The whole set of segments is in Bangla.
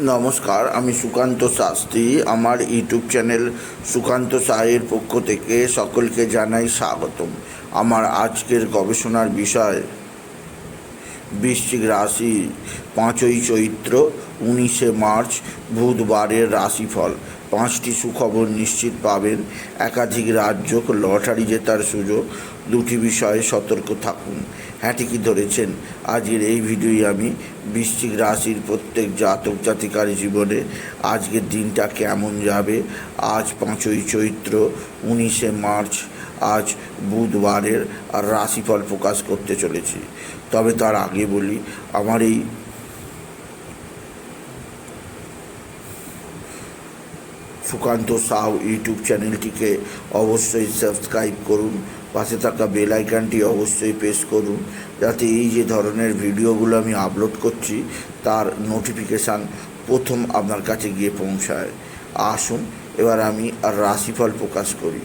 নমস্কার, আমি সুকান্ত শাস্ত্রী। আমার ইউটিউব চ্যানেল সুকান্ত সাহের পক্ষ থেকে সকলকে জানাই স্বাগতম। আমার আজকের গবেষণার বিষয়, বৃশ্চিক রাশি পাঁচই চৈত্র, উনিশে মার্চ, বুধবারের রাশিফল। পাঁচটি সুখবর নিশ্চিত পাবেন। একাধিক রাজ্য লটারি জেতার সুযোগ, দুটি বিষয়ে সতর্ক থাকুন। হ্যাঁ ঠিকই ধরেছেন। আজকের এই ভিডিওই আমি বৃশ্চিক রাশির প্রত্যেক জাতক জাতিকার জীবনে আজকের দিনটা কেমন যাবে? আজ পাঁচই চৈত্র, উনিশে মার্চ, আজ বুধবারের আর রাশিফল প্রকাশ করতে চলেছি। তবে তার আগে বলি, আমার এই সুকান্ত সাউ ইউটিউব চ্যানেলটিকে অবশ্যই সাবস্ক্রাইব করুন, পাশে থাকা বেল আইকনটি অবশ্যই প্রেস করুন। যাতে এই যে ধরনের ভিডিওগুলো আমি আপলোড করছি, তার নোটিফিকেশান প্রথম আপনার কাছে গিয়ে পৌঁছায়। আসুন, এবার আমি আর রাশিফল প্রকাশ করি।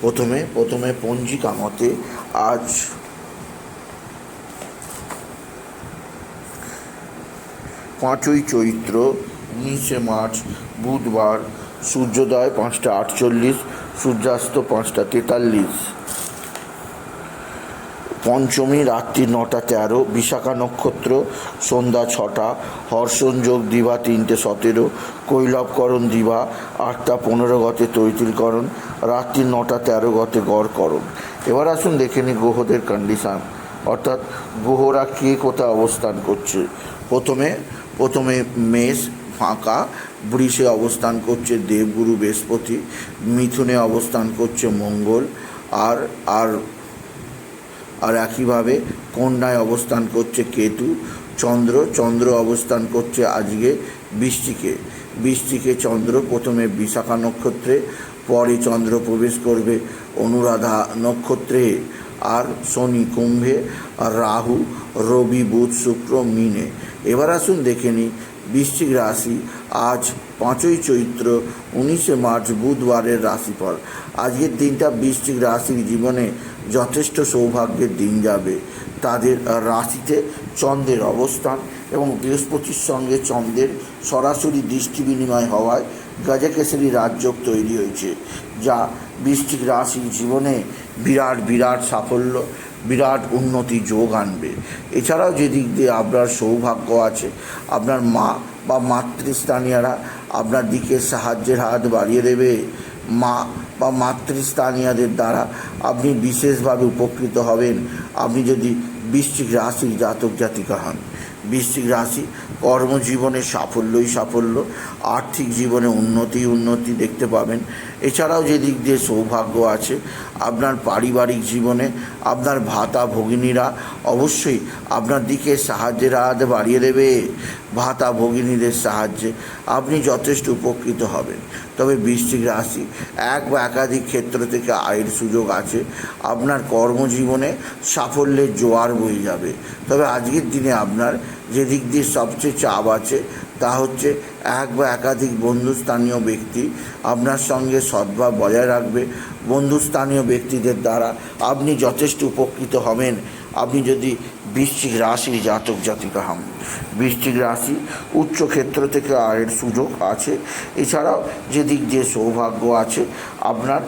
প্রথমে প্রথমে পঞ্জিকা মতে আজ পাঁচই চৈত্র, উনিশে মার্চ, বুধবার, সূর্যোদয় পাঁচটা আটচল্লিশ, সূর্যাস্ত পাঁচটা তেতাল্লিশ। পঞ্চমী রাত্রি নটা তেরো, বিশাখা নক্ষত্র, সন্ধ্যা ছটা, হর্ষণযোগ দিবা তিনটে সতেরো কৈলবকরণ দিবা আটটা পনেরো গতে তৈতিলকরণ, রাত্রি নটা তেরো গতে গড়করণ। এবার আসুন দেখে নিই গ্রহদের কন্ডিশান অর্থাৎ গ্রহরা কে কোথায় অবস্থান করছে? প্রথমে প্রথমে মেষ ফাঁকা, বৃষে অবস্থান করছে দেবগুরু বৃহস্পতি, মিথুনে অবস্থান করছে মঙ্গল, আর আর আর একইভাবে কন্যায় অবস্থান করছে কেতু, চন্দ্র চন্দ্র অবস্থান করছে আজকে বৃষ্টিকে বৃষ্টিকে চন্দ্র প্রথমে বিশাখা নক্ষত্রে, পরে চন্দ্র প্রবেশ করবে অনুরাধা নক্ষত্রে। আর শনি কুম্ভে, আর রাহু, রবি, বুধ, শুক্র, মিনে। এবার আসুন দেখে নিই বৃশ্চিক রাশি আজ পাঁচই চৈত্র উনিশে মার্চ বুধবারের রাশিফল। আজকের দিনটা বৃশ্চিক রাশির জীবনে যথেষ্ট সৌভাগ্যের দিন যাবে। তাদের রাশিতে চন্দ্রের অবস্থান এবং বৃহস্পতির সঙ্গে চন্দ্রের সরাসরি দৃষ্টি বিনিময় হওয়ায় গাজাকেশরী রাজযোগ তৈরি হয়েছে, যা বৃশ্চিক রাশির জীবনে বিরাট বিরাট সাফল্য, বিরাট উন্নতি যোগ আনবে। এছাড়াও যে দিক দিয়ে আপনার সৌভাগ্য আছে, আপনার মা বা মাতৃস্থানীয়রা আপনার দিকে সাহায্যের হাত বাড়িয়ে দেবে। মা বা মাতৃস্থানীয়দের দ্বারা আপনি বিশেষভাবে উপকৃত হবেন। আপনি যদি বৃশ্চিক রাশির জাতক জাতিকা হন, বৃশ্চিক রাশি কর্মজীবনে সাফল্যই সাফল্য, আর্থিক জীবনে উন্নতি উন্নতি দেখতে পাবেন এছাড়াও যে দিক দিয়ে সৌভাগ্য আছে, আপনার পারিবারিক জীবনে, আপনার ভাতা ভগিনীরা অবশ্যই আপনার দিকে সাহায্যের হাত বাড়িয়ে দেবে। ভাতা ভগিনীদের সাহায্যে আপনি যথেষ্ট উপকৃত হবেন। তবে বৃশ্চিক রাশি এক বা একাধিক ক্ষেত্র থেকে আয়ের সুযোগ আছে। আপনার কর্মজীবনে সাফল্যের জোয়ার বয়ে যাবে। তবে আজকের দিনে আপনার যে দিক দিয়ে সবচেয়ে চাপ আছে তা হচ্ছে এক বা একাধিক বন্ধুস্থানীয় ব্যক্তি আপনার সঙ্গে সদ্ভাব বজায় রাখবে। বন্ধুস্থানীয় ব্যক্তিদের দ্বারা আপনি যথেষ্ট উপকৃত হবেন। আপনি যদি বৃশ্চিক রাশির জাতক জাতিকা হন। বৃশ্চিক রাশি উচ্চ ক্ষেত্র থেকে আয়ের সুযোগ আছে। এছাড়াও যে দিক দিয়ে সৌভাগ্য আছে, আপনার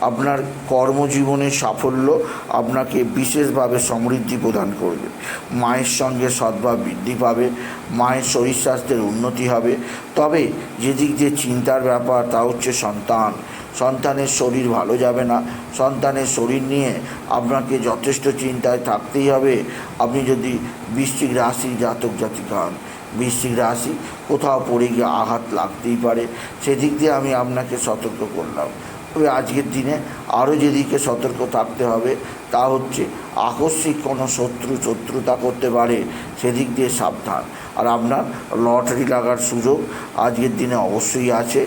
আপনার কর্মজীবনের সাফল্য আপনাকে বিশেষভাবে সমৃদ্ধি প্রদান করবে। মায়ের সঙ্গে সদ্ভাব বৃদ্ধি পাবে, মায়ের শরীর স্বাস্থ্যের উন্নতি হবে। তবে যেদিক দিয়ে চিন্তার ব্যাপার, তা হচ্ছে সন্তান। সন্তানের শরীর ভালো যাবে না। সন্তানের শরীর নিয়ে আপনাকে যথেষ্ট চিন্তায় থাকতেই হবে। আপনি যদি বৃশ্চিক রাশি জাতক জাতিকা হন, বৃশ্চিক রাশি কোথাও পড়ে গিয়ে আঘাত লাগতেই পারে। সেদিক দিয়ে আমি আপনাকে সতর্ক করলাম। তবে আজকের দিনে আরও যেদিকে সতর্ক থাকতে হবে, তা হচ্ছে আকস্মিক কোনো শত্রু শত্রুতা করতে পারে, সেদিক দিয়ে সাবধান। আর আপনার লটারি লাগার সুযোগ আজকের দিনে অবশ্যই আছে।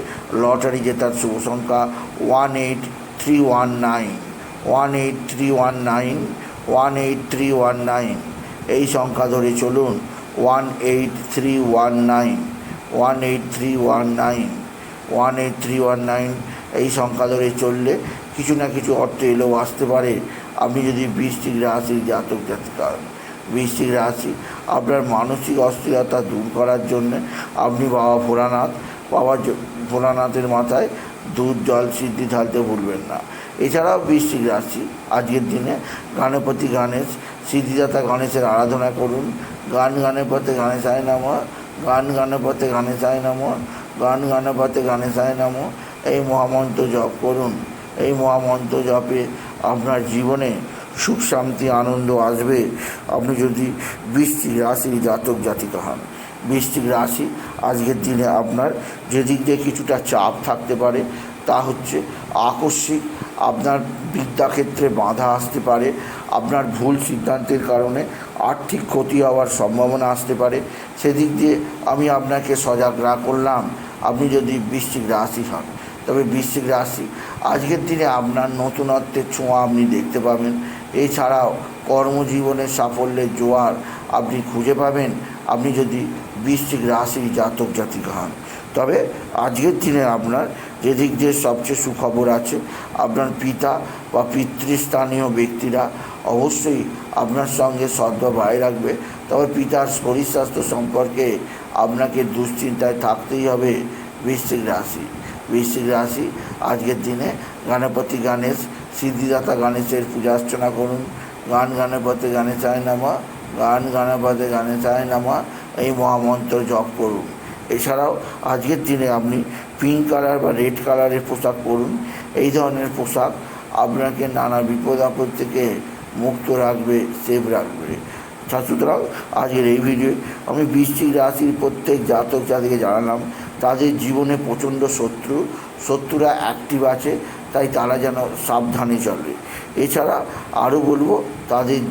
লটারি জেতার শুভ সংখ্যা one eight three one nine, one eight three one nine, one eight three one nine. এই সংখ্যা ধরে চলুন, one eight three one nine, one eight three one nine, one eight three one nine এই সংখ্যা ধরে চললে কিছু না কিছু অর্থ এলেও আসতে পারে। আপনি যদি বৃষ্টিক রাশির জাতক জাতিকা হন। বৃশ্চিক রাশি আপনার মানসিক অস্থিরতা দূর করার জন্যে আপনি বাবা ভোলানাথ, বাবা ভোলানাথের মাথায় দুধ, জল, সিদ্ধি ঢালতে ভুলবেন না। এছাড়াও বৃশ্চিক রাশি, আজকের দিনে গণপতি গণেশ, সিদ্ধিদাতা গণেশের আরাধনা করুন। গান গানের পথে গণেশায় নাম, গান গানের পথে গণেশায় নাম, গান গানের পথে গণেশায় নাম। এই মহামন্ত্র জপ করুন। এই মহামন্ত্র জপে আপনার জীবনে সুখ, শান্তি, আনন্দ আসবে। আপনি যদি বৃষ্টিক রাশির জাতক, জাতিকা হন। বৃষ্টিক রাশি আজকের দিনে আপনার যেদিক দিয়ে কিছুটা চাপ থাকতে পারে, তা হচ্ছে আকস্মিক আপনার বিদ্যাক্ষেত্রে বাধা আসতে পারে। আপনার ভুল সিদ্ধান্তের কারণে আর্থিক ক্ষতি হওয়ার সম্ভাবনা আসতে পারে। সেদিক দিয়ে আমি আপনাকে সজাগ করলাম। আপনি যদি বৃশ্চিক রাশি হন তবে বৃশ্চিক রাশি। আজকের দিনে আপনার নতুনত্বের ছোঁয়া আপনি দেখতে পাবেন। এছাড়াও কর্মজীবনের সাফল্যের জোয়ার আপনি খুঁজে পাবেন। আপনি যদি বৃশ্চিক রাশির জাতক জাতিকা হন। তবে আজকের দিনে আপনার যেদিক দিয়ে সবচেয়ে সুখবর আছে, আপনার পিতা বা পিতৃস্থানীয় ব্যক্তিরা অবশ্যই আপনার সঙ্গে সদ্ভাবায় রাখবে। তবে পিতার শরীর স্বাস্থ্য সম্পর্কে আপনাকে দুশ্চিন্তায় থাকতেই হবে বৃশ্চিক রাশি। বৃশ্চিক রাশি। আজকের দিনে গণপতি গণেশ, সিদ্ধিদাতা গণেশের পূজা অর্চনা করুন। গান গণপতি গণেশায় নামা, গান গণপতি গণেশায় নামা, এই মহামন্ত্র জপ করুন। এছাড়াও আজকের দিনে আপনি পিঙ্ক কালার বা রেড কালারের পোশাক পরুন। এই ধরনের পোশাক আপনাকে নানা বিপদ আপদ থেকে মুক্ত রাখবে সেভ রাখবে। সুতরাং আজকের এই ভিডিও আমি বৃশ্চিক রাশির প্রত্যেক জাতক জাতিকে জানালাম। তাদের জীবনে প্রচণ্ড শত্রু, শত্রুরা অ্যাক্টিভ আছে, তাই তারা যেন সাবধানে চলে। এছাড়া আরও বলব, তাদের,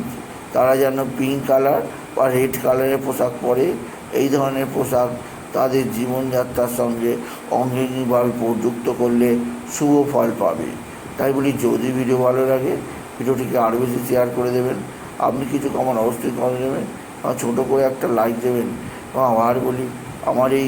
তারা যেন পিঙ্ক কালার বা রেড কালারের পোশাক পরে, এই ধরনের পোশাক তাদের জীবনযাত্রার সঙ্গে অঙ্গিনীভাবে প্রযুক্ত করলে শুভ ফল পাবে। তাই বলি, যদি ভিডিও ভালো লাগে, ভিডিওটিকে আরও বেশি শেয়ার করে দেবেন। আপনি কিছু কমান অবশ্যই কমে দেবেন। ছোটো করে একটা লাইক দেবেন। এবং আবার বলি, আমার এই